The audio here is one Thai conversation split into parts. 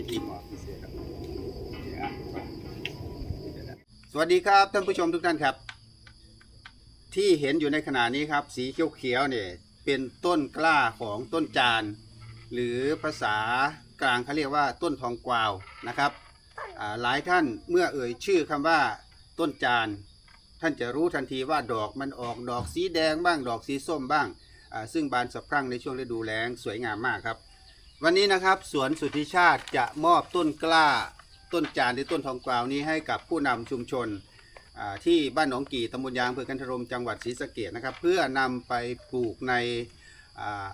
พิธีหมอพิเศษครับสวัสดีครับท่านผู้ชมทุกท่านครับ ที่เห็นอยู่ในขณะนี้ครับ สีเขียวๆเนี่ยเป็นต้นกล้าของต้นจาน หรือภาษากลางเขาเรียกว่าต้นทองกวาวนะครับหลายท่านเมื่อเอ่ยชื่อคำว่าต้นจาน ท่านจะรู้ทันทีว่าดอกมันออกดอกสีแดงบ้างดอกสีส้มบ้าง ซึ่งบานสะพรั่งในช่วงฤดูแล้งสวยงามมากครับ วันนี้นะครับสวนสุทธิชาติจะมอบต้นกล้า ต้นจานหรือต้นทองกวาวนี้ให้กับผู้นำชุมชนอ่าที่บ้านหนองกี่ตำบลยางอำเภอกันทรมจังหวัดศรีสะเกดนะครับ เพื่อนำไปปลูกในอ่า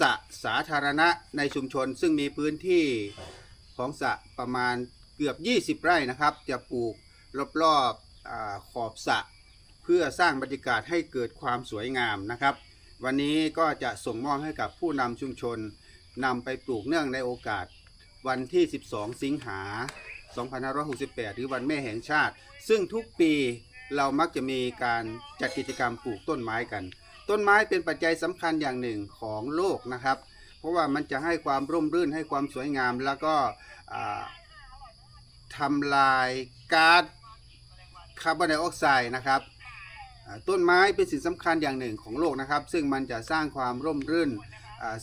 สระสาธารณะในชุมชน ซึ่งมีพื้นที่ของสระประมาณเกือบ 20 ไร่นะครับ จะปลูกรอบๆอาขอบสระ เพื่อสร้างบรรยากาศให้เกิดความสวยงามนะครับ วันนี้ก็จะส่งมอบให้กับผู้นำชุมชน นำไปปลูกเนื่องในโอกาสวันที่ 12 สิงหา 2568 หรือวันแม่แห่งชาติ ซึ่งทุกปีเรามักจะมีการจัดกิจกรรมปลูกต้นไม้กัน ต้นไม้เป็นปัจจัยสำคัญอย่างหนึ่งของโลกนะครับ เพราะว่ามันจะให้ความร่มรื่นให้ความสวยงาม แล้วก็ทำลายก๊าซคาร์บอนไดออกไซด์นะครับต้นไม้เป็นสิ่งสำคัญอย่างหนึ่งของโลกนะครับ ซึ่งมันจะสร้างความร่มรื่น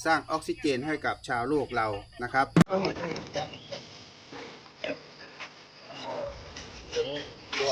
สร้างออกซิเจนให้กับชาวโลกเรานะครับถึงตัว